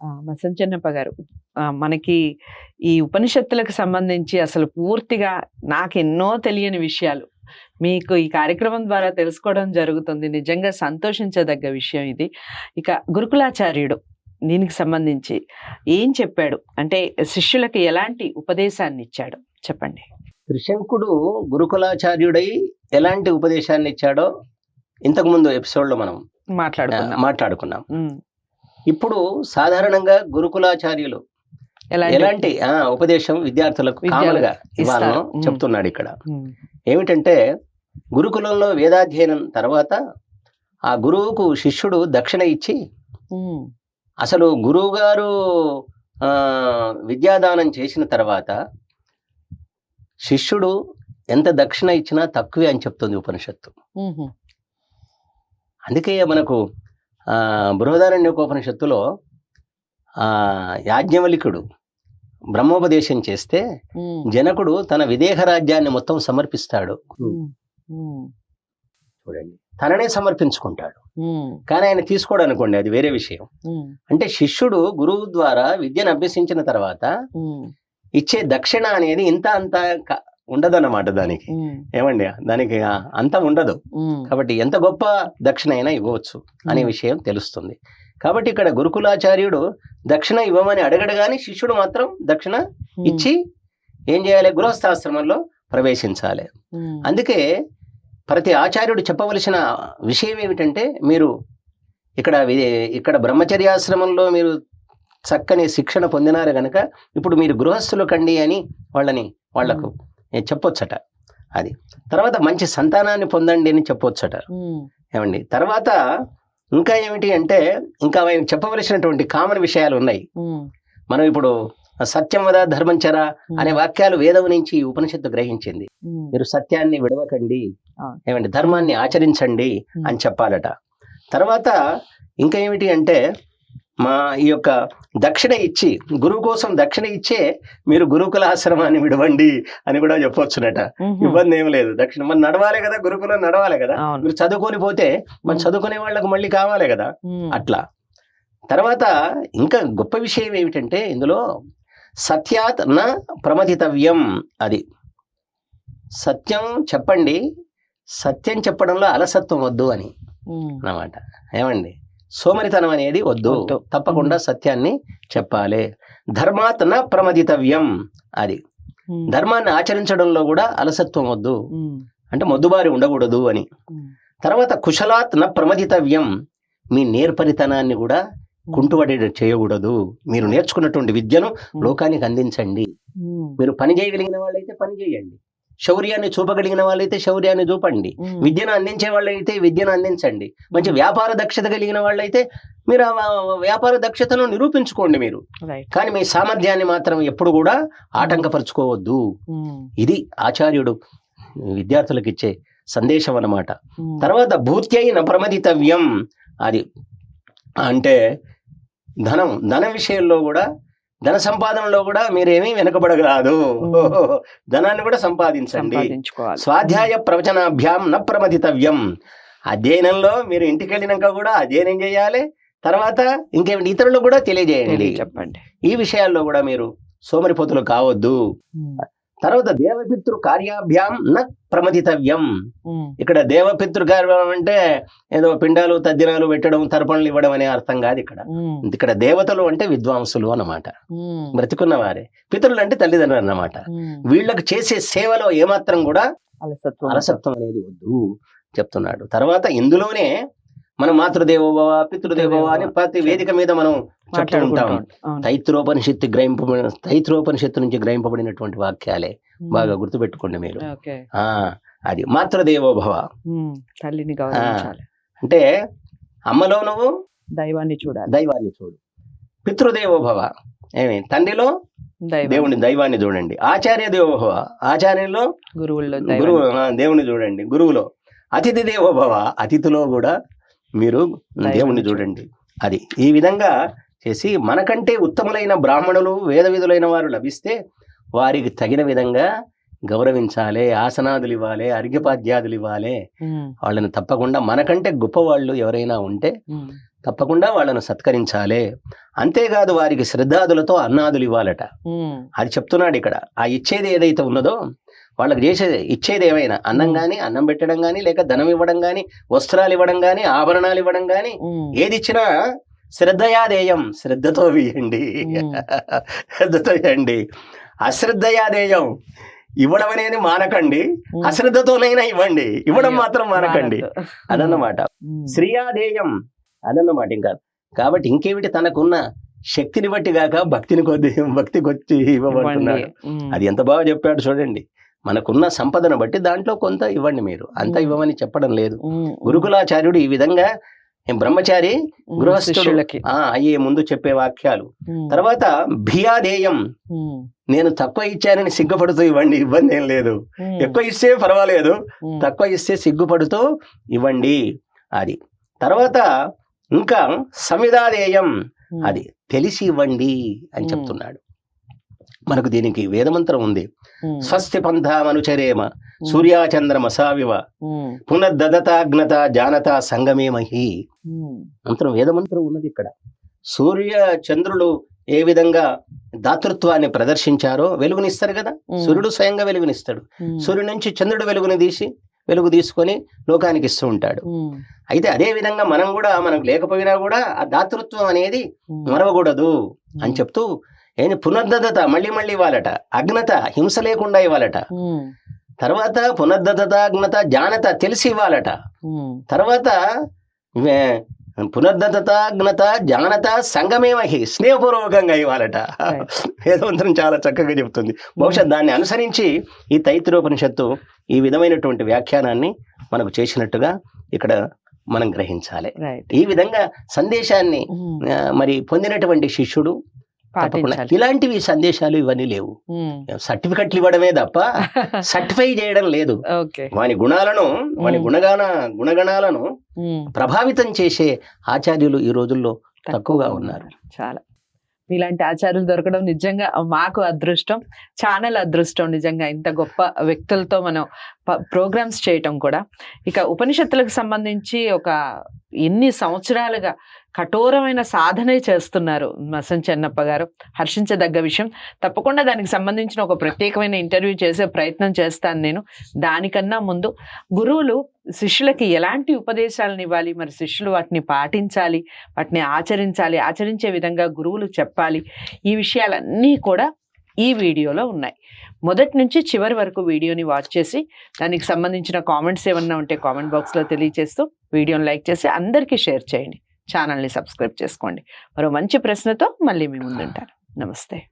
ఆ, మసంచన్నప్ప గారు. మనకి ఈ ఉపనిషత్తులకు సంబంధించి అసలు పూర్తిగా నాకు ఎన్నో తెలియని విషయాలు. మీకు ఈ కార్యక్రమం ద్వారా తెలుసుకోవడం జరుగుతుంది. నిజంగా సంతోషించదగ్గ విషయం ఇది. ఇక గురుకులాచార్యుడు దీనికి సంబంధించి ఏం చెప్పాడు? అంటే శిష్యులకి ఎలాంటి ఉపదేశాన్ని ఇచ్చాడు చెప్పండి. త్రిశంకుడు గురుకులాచార్యుడై ఎలాంటి ఉపదేశాన్ని ఇచ్చాడో ఇంతకు ముందు ఎపిసోడ్లో మనం మాట్లాడుకున్నాం. ఉమ్, ఇప్పుడు సాధారణంగా గురుకులాచార్యులు ఎలాంటి? ఉపదేశం విద్యార్థులకు కామన్గా ఇవ్వాలను. చెప్తున్నాడు ఇక్కడ. ఏమిటంటే గురుకులంలో వేదాధ్యయనం తర్వాత ఆ గురువుకు శిష్యుడు దక్షిణ ఇచ్చి అసలు గురువు గారు ఆ, విద్యాదానం చేసిన తర్వాత శిష్యుడు ఎంత దక్షిణ ఇచ్చినా తక్కువే అని చెప్తుంది ఉపనిషత్తు. అందుకే మనకు బృహదారణ్యోపనిషత్తులో ఆ, యాజ్ఞవల్కుడు బ్రహ్మోపదేశం చేస్తే జనకుడు తన విదేహ రాజ్యాన్ని మొత్తం సమర్పిస్తాడు. చూడండి. తననే సమర్పించుకుంటాడు. కానీ ఆయన తీసుకోడు అనుకోండి అది వేరే విషయం. అంటే శిష్యుడు గురువు ద్వారా విద్యను అభ్యసించిన తర్వాత ఇచ్చే దక్షిణ అనేది ఇంత అంత ఉండదన్నమాట దానికి. ఉమ్, ఏమండి? దానికి అంత ఉండదు. కాబట్టి ఎంత గొప్ప దక్షిణ అయినా ఇవ్వవచ్చు అనే. విషయం తెలుస్తుంది. కాబట్టి ఇక్కడ గురుకులాచార్యుడు దక్షిణ ఇవ్వమని అడగడు కానీ శిష్యుడు మాత్రం దక్షిణ ఇచ్చి ఏం చేయాలి? గృహస్థాశ్రమంలో ప్రవేశించాలి. అందుకే ప్రతి ఆచార్యుడు చెప్పవలసిన విషయం ఏమిటంటే మీరు ఇక్కడ ఇక్కడ బ్రహ్మచర్యాశ్రమంలో మీరు చక్కని శిక్షణ పొందినారు గనక ఇప్పుడు మీరు గృహస్థులు కండి అని వాళ్ళని వాళ్ళకు చెప్పొచ్చట. అది. తర్వాత మంచి సంతానాన్ని పొందండి అని చెప్పొచ్చట. ఏమండి? తర్వాత ఇంకా ఏమిటి అంటే ఇంకా ఆయన చెప్పవలసినటువంటి కామన్ విషయాలు ఉన్నాయి. మనం ఇప్పుడు సత్యం వద ధర్మం చర అనే వాక్యాలు వేదం నుంచి ఉపనిషత్తు గ్రహించింది. మీరు సత్యాన్ని విడవకండి. ఏమండి? ధర్మాన్ని ఆచరించండి అని చెప్పాలట. తర్వాత ఇంకా ఏమిటి అంటే మా ఈ యొక్క దక్షిణ ఇచ్చి గురువు కోసం దక్షిణ ఇచ్చే మీరు గురుకుల ఆశ్రమాన్ని విడవండి అని కూడా చెప్పొచ్చునట. ఇబ్బంది ఏం లేదు. దక్షిణ మరి నడవాలి కదా గురుకులం నడవాలి కదా. మీరు చదువుకొని పోతే మరి చదువుకునే వాళ్ళకు మళ్ళీ కావాలి కదా. అట్లా. తర్వాత ఇంకా గొప్ప విషయం ఏమిటంటే ఇందులో సత్యాత్ న ప్రమథితవ్యం అది. సత్యం చెప్పండి సత్యం చెప్పడంలో అలసత్వం వద్దు అని అన్నమాట. ఏమండి? సోమరితనం అనేది వద్దు. తప్పకుండా సత్యాన్ని చెప్పాలి. ధర్మాత్ న ప్రమదితవ్యం అది. ధర్మాన్ని ఆచరించడంలో కూడా అలసత్వం వద్దు. అంటే మొద్దుబారి ఉండకూడదు అని. తర్వాత కుశలాత్ న ప్రమదితవ్యం. మీ నేర్పరితనాన్ని కూడా కుంటుబడి చేయకూడదు. మీరు నేర్చుకున్నటువంటి విద్యను లోకానికి అందించండి. మీరు పని చేయగలిగిన వాళ్ళైతే పని చేయండి. శౌర్యాన్ని చూపగలిగిన వాళ్ళైతే శౌర్యాన్ని చూపండి. విద్యను అందించే వాళ్ళైతే విద్యను అందించండి. మంచి వ్యాపార దక్షత కలిగిన వాళ్ళైతే మీరు ఆ వ్యాపార దక్షతను నిరూపించుకోండి మీరు. కానీ మీ సామర్థ్యాన్ని మాత్రం ఎప్పుడు కూడా ఆటంకపరుచుకోవద్దు. ఇది ఆచార్యుడు విద్యార్థులకు ఇచ్చే సందేశం అన్నమాట. తర్వాత భూత్యై ప్రమదితవ్యం. అది అంటే ధనం ధన విషయంలో కూడా ధన సంపాదనలో కూడా మీరేమీ వెనకబడరాదు. ధనాన్ని కూడా సంపాదించండి. స్వాధ్యాయ ప్రవచనాభ్యాం న ప్రమదితవ్యం. అధ్యయనంలో మీరు ఇంటికి వెళ్ళినాక కూడా అధ్యయనం చేయాలి. తర్వాత ఇంకేమిటి ఇతరులకు కూడా తెలియజేయండి. చెప్పండి. ఈ విషయాల్లో కూడా మీరు సోమరిపోతులు కావద్దు. తర్వాత దేవపితృ కార్యాభ్యాం న ప్రమదితవ్యం. ఇక్కడ దేవపితృ కార్యం అంటే ఏదో పిండాలు తద్దినాలు పెట్టడం తర్పణలు ఇవ్వడం అనే అర్థం కాదు ఇక్కడ. ఇక్కడ దేవతలు అంటే విద్వాంసులు అన్నమాట. బ్రతికున్న వారే పితరులు అంటే తల్లిదండ్రులు అన్నమాట. వీళ్ళకి చేసే సేవలో ఏమాత్రం కూడా అలసత్వం. అలసత్వం అనేది వద్దు చెప్తున్నాడు. తర్వాత ఇందులోనే మన మాతృదేవోభవ పితృదేవోభవ అని ప్రతి వేదిక మీద మనం చెప్తూ ఉంటాం. తైత్రోపనిషత్తు గ్రహింపబడిన తైత్రోపనిషత్తు నుంచి గ్రహింపబడినటువంటి వాక్యాలే బాగా గుర్తుపెట్టుకోండి మీరు. అది మాతృదేవోభవ ఉమ్, తల్లిని అంటే అమ్మలో నువ్వు దైవాన్ని చూడాలి. దైవాన్ని చూడు. పితృదేవోభవ ఏమి? తండ్రిలో దైవం దేవుని దైవాన్ని చూడండి. ఆచార్య దేవోభవ ఆచార్యంలో గురువుల్లో గురువు దేవుని చూడండి. గురువులో. అతిథి దేవోభవ అతిథిలో కూడా మీరు దేవుణ్ణి చూడండి. అది ఈ విధంగా చేసి మనకంటే ఉత్తములైన బ్రాహ్మణులు వేద విధులైన వారు లభిస్తే వారికి తగిన విధంగా గౌరవించాలి ఆసనాదులు ఇవ్వాలి అర్ఘ్యపాద్యాదులు ఇవ్వాలి వాళ్ళని తప్పకుండా మనకంటే గొప్పవాళ్ళు ఎవరైనా ఉంటే తప్పకుండా వాళ్ళను సత్కరించాలి. అంతేకాదు వారికి శ్రద్ధాదులతో అన్నాదులు ఇవ్వాలట అది చెప్తున్నాడు ఇక్కడ. ఆ ఇచ్చేది ఏదైతే ఉన్నదో వాళ్ళకి చేసేది ఇచ్చేది ఏమైనా? అన్నం కానీ అన్నం పెట్టడం కానీ లేక ధనం ఇవ్వడం కానీ వస్త్రాలు ఇవ్వడం కానీ ఆభరణాలు ఇవ్వడం కానీ ఏది ఇచ్చినా శ్రద్ధయాదేయం శ్రద్ధతో వేయండి. శ్రద్ధతో వేయండి. అశ్రద్ధయాదేయం ఇవ్వడం అనేది మానకండి. అశ్రద్ధతోనైనా ఇవ్వండి. ఇవ్వడం మాత్రం మానకండి. అదన్నమాట. శ్రీయాదేయం అదన్నమాట ఇంకా. కాబట్టి ఇంకేమిటి తనకున్న శక్తిని బట్టి కాక భక్తిని కొద్ది భక్తి ఇవ్వండి. ఉమ్, అది ఎంత బాగా చెప్పాడు చూడండి. మనకున్న సంపదను బట్టి దాంట్లో కొంత ఇవ్వండి మీరు. అంత. ఇవ్వమని చెప్పడం లేదు. గురుకులాచార్యుడు ఈ విధంగా బ్రహ్మచారి ఆ అయ్యే ముందు చెప్పే వాక్యాలు. తర్వాత భియాదేయం. నేను తక్కువ ఇచ్చానని సిగ్గుపడుతూ ఇవ్వండి ఇబ్బంది ఏం లేదు. ఎక్కువ ఇస్తే పర్వాలేదు. తక్కువ ఇస్తే సిగ్గుపడుతూ ఇవ్వండి అది. తర్వాత ఇంకా సమిదాదేయం అది. తెలిసి ఇవ్వండి అని. చెప్తున్నాడు. మనకు దీనికి వేదమంత్రం ఉంది. స్వస్తి పంథామనుచరేమ సూర్యాచంద్ర మసావివ పునర్దదతాగ్నత జానత సంగమే మహి. మంత్రం వేదమంత్రం ఉన్నది ఇక్కడ. సూర్య చంద్రులు ఏ విధంగా దాతృత్వాన్ని ప్రదర్శించారో వెలుగునిస్తారు కదా. సూర్యుడు స్వయంగా వెలుగునిస్తాడు. సూర్యుడి నుంచి చంద్రుడు వెలుగుని తీసి వెలుగు తీసుకొని లోకానికి ఇస్తూ ఉంటాడు. అయితే అదే విధంగా మనం కూడా మనకు లేకపోయినా కూడా ఆ దాతృత్వం అనేది మరవకూడదు అని చెప్తూ ఏంటి పునర్దత మళ్ళీ మళ్ళీ ఇవ్వాలట. అగ్నత హింస లేకుండా ఇవ్వాలట. తర్వాత పునర్దత అగ్నత జానత తెలిసి ఇవ్వాలట. తర్వాత వే- పునర్దత అగ్నత జానత సంగమేమహి స్నేహపూర్వకంగా ఇవ్వాలట. వేదమంత్రం చాలా చక్కగా చెప్తుంది. బహుశా దాన్ని అనుసరించి ఈ తైత్రోపనిషత్తు ఈ విధమైనటువంటి వ్యాఖ్యానాన్ని మనకు చేసినట్టుగా ఇక్కడ మనం గ్రహించాలి. ఈ విధంగా సందేశాన్ని ఆ, మరి పొందినటువంటి శిష్యుడు తప్పకుండా. ఇలాంటివి సందేశాలు ఇవన్నీ లేవు. సర్టిఫికెట్లు ఇవ్వడమే తప్ప సర్టిఫై చేయడం లేదు. వాని గుణాలను వాని. గుణగాన గుణగణాలను ప్రభావితం చేసే ఆచార్యులు ఈ రోజుల్లో తక్కువగా ఉన్నారు. చాలా. ఇలాంటి ఆచార్యులు దొరకడం నిజంగా మాకు అదృష్టం ఛానల్ అదృష్టం నిజంగా. ఇంత గొప్ప వ్యక్తులతో మనం ప్రోగ్రామ్స్ చేయటం కూడా. ఇక ఉపనిషత్తులకు సంబంధించి ఒక ఎన్ని సంవత్సరాలుగా కఠోరమైన సాధనే చేస్తున్నారు మసన్ చెన్నప్ప గారు. హర్షించదగ్గ విషయం. తప్పకుండా దానికి సంబంధించిన ఒక ప్రత్యేకమైన ఇంటర్వ్యూ చేసే ప్రయత్నం చేస్తాను నేను. దానికన్నా ముందు గురువులు శిష్యులకి ఎలాంటి ఉపదేశాలను ఇవ్వాలి? మరి శిష్యులు వాటిని పాటించాలి వాటిని ఆచరించాలి ఆచరించే విధంగా గురువులు చెప్పాలి. ఈ విషయాలన్నీ కూడా ఈ వీడియోలో ఉన్నాయి. మొదటి నుంచి చివరి వరకు వీడియోని వాచ్ చేసి దానికి సంబంధించిన కామెంట్స్ ఏమన్నా ఉంటే కామెంట్ బాక్స్లో తెలియజేస్తూ వీడియోని లైక్ చేసి అందరికీ షేర్ చేయండి. ఛానల్ని సబ్స్క్రైబ్ చేసుకోండి. మరో మంచి ప్రశ్నతో మళ్ళీ మీ ముందుంటాను. నమస్తే.